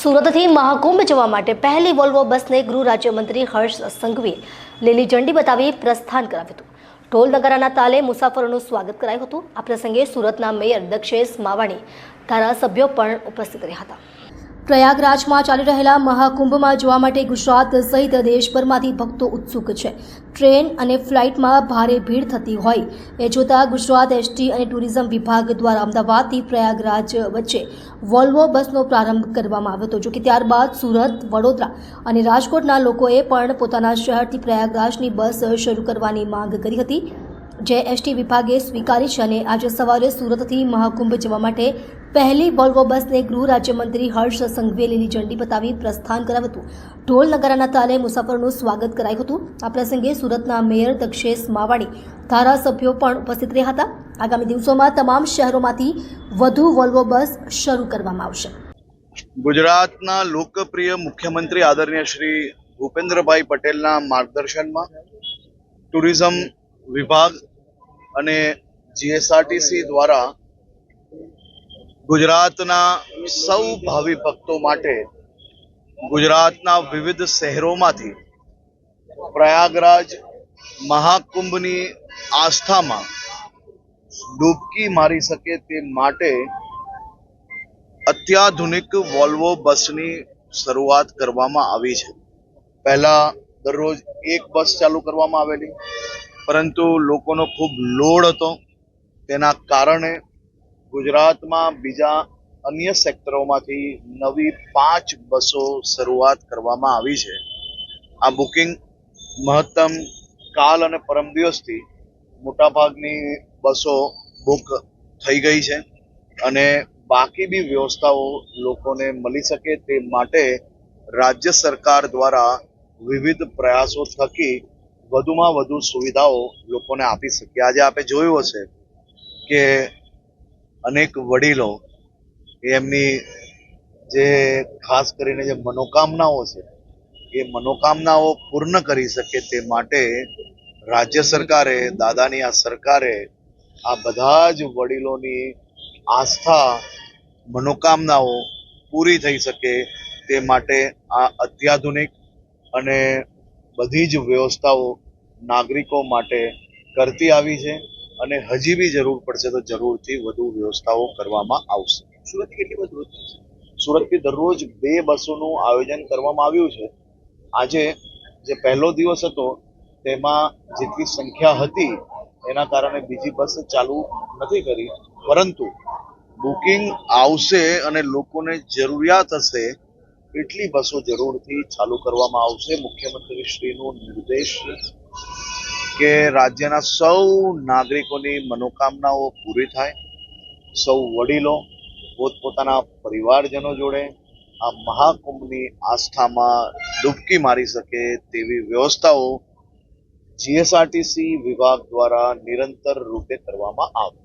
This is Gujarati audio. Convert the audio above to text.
સુરતથી મહાકુંભ જવા માટે પહેલી વોલ્વો બસને ગૃહ રાજ્યમંત્રી હર્ષ સંઘવીએ લીલી ઝંડી બતાવી પ્રસ્થાન કરાવ્યું હતું. ઢોલ નગારાના તાલે મુસાફરોનું સ્વાગત કરાયું હતું. આ પ્રસંગે સુરતના મેયર દક્ષેશ માવાણી ધારાસભ્યો પણ ઉપસ્થિત રહ્યા હતા. પ્રયાગરાજમાં ચાલી રહેલા મહાકુંભમાં જવા માટે ગુજરાત સહિત દેશભરમાંથી ભક્તો ઉત્સુક છે. ટ્રેન અને ફ્લાઇટમાં ભારે ભીડ થતી હોય. એ જોતા ગુજરાત એસટી અને ટુરિઝમ વિભાગ દ્વારા અમદાવાદથી પ્રયાગરાજ વચ્ચે વોલ્વો બસનો પ્રારંભ કરવામાં આવ્યો હતો, જોકે ત્યારબાદ સુરત, વડોદરા અને રાજકોટના લોકોએ પણ પોતાના શહેરથી પ્રયાગરાજની બસ શરૂ કરવાની માંગ કરી હતી. જે એસટી વિભાગે સ્વીકારી છે અને આજે સવારે સુરતથી મહાકુંભ જવા માટે પહેલી વોલ્વો બસને ગૃહ રાજ્યમંત્રી હર્ષ સંઘવીએ લીલી ઝંડી બતાવી પ્રસ્થાન કરાવ્યું હતું. ઢોલ નગારાના તાલે મુસાફરોનું સ્વાગત કરાયું હતું. આ પ્રસંગે સુરતના મેયર દક્ષેશ માવાણી ધારાસભ્યો પણ ઉપસ્થિત રહ્યા હતા. આગામી દિવસોમાં તમામ શહેરોમાંથી વધુ વોલ્વો બસ શરૂ કરવામાં આવશે. ગુજરાતના લોકપ્રિય મુખ્યમંત્રી આદરણીય શ્રી ભૂપેન્દ્રભાઈ પટેલના માર્ગદર્શનમાં ટુરિઝમ વિભાગ અને જીએસઆરટીસી દ્વારા ગુજરાતના સૌ ભાવિ ભક્તો માટે ગુજરાતના વિવિધ શહેરોમાંથી પ્રયાગરાજ મહાકુંભની આસ્થામાં ડૂબકી મારી શકે તે માટે અત્યાધુનિક વોલ્વો બસની શરૂઆત કરવામાં આવી છે. પહેલા દરરોજ એક બસ ચાલુ કરવામાં આવેલી, પરંતુ લોકોનો ખૂબ લોડ હતો. તેના કારણે ગુજરાતમાં બીજા અન્ય સેક્ટરોમાંથી નવી પાંચ બસો શરૂઆત કરવામાં આવી છે. આ બુકિંગ મહત્તમ કાલ અને પરમ દિવસથી મોટાભાગની બસો બુક થઈ ગઈ છે અને બાકી બી વ્યવસ્થાઓ લોકોને મળી શકે તે માટે રાજ્ય સરકાર દ્વારા વિવિધ પ્રયાસો થકી વધુમાં વધુ સુવિધાઓ લોકોને આપી શકીએ આજે આપણે જોયું હશે કે અનેક વડીલો એમની જે ખાસ કરીને જે મનોકામનાઓ છે, એ મનોકામનાઓ પૂર્ણ કરી શકે તે માટે રાજ્ય સરકારે, દાદાની આ સરકારે આ બધા જ વડીલોની આસ્થા, મનોકામનાઓ પૂરી થઈ શકે તે માટે આ અત્યાધુનિક અને બધી જ વ્યવસ્થાઓ નાગરિકો માટે કરતી આવી છે. અને હજી બી જરૂર પડશે તો જરૂરથી વધુ વ્યવસ્થાઓ કરવામાં આવશે. સુરત કેટલી બસ રોજ સુરતથી દરરોજ બે બસોનું આયોજન કરવામાં આવ્યું છે. આજે જે પહેલો દિવસ હતો તેમાં જેટલી સંખ્યા હતી એના કારણે બીજી બસ ચાલુ નથી કરી. પરંતુ બુકિંગ આવશે અને લોકોને જરૂરિયાત હશે એટલી બસો જરૂરથી ચાલુ કરવામાં આવશે. મુખ્યમંત્રી શ્રીનો નિર્દેશ કે રાજ્યના સૌ નાગરિકોની મનોકામનાઓ પૂરી થાય, સૌ વડીલો પોતપોતાના પરિવારજનો જોડે આ મહાકુંભની આસ્થામાં ડૂબકી મારી શકે તેવી વ્યવસ્થાઓ જીએસઆરટીસી વિભાગ દ્વારા નિરંતર રૂપે કરવામાં આવે.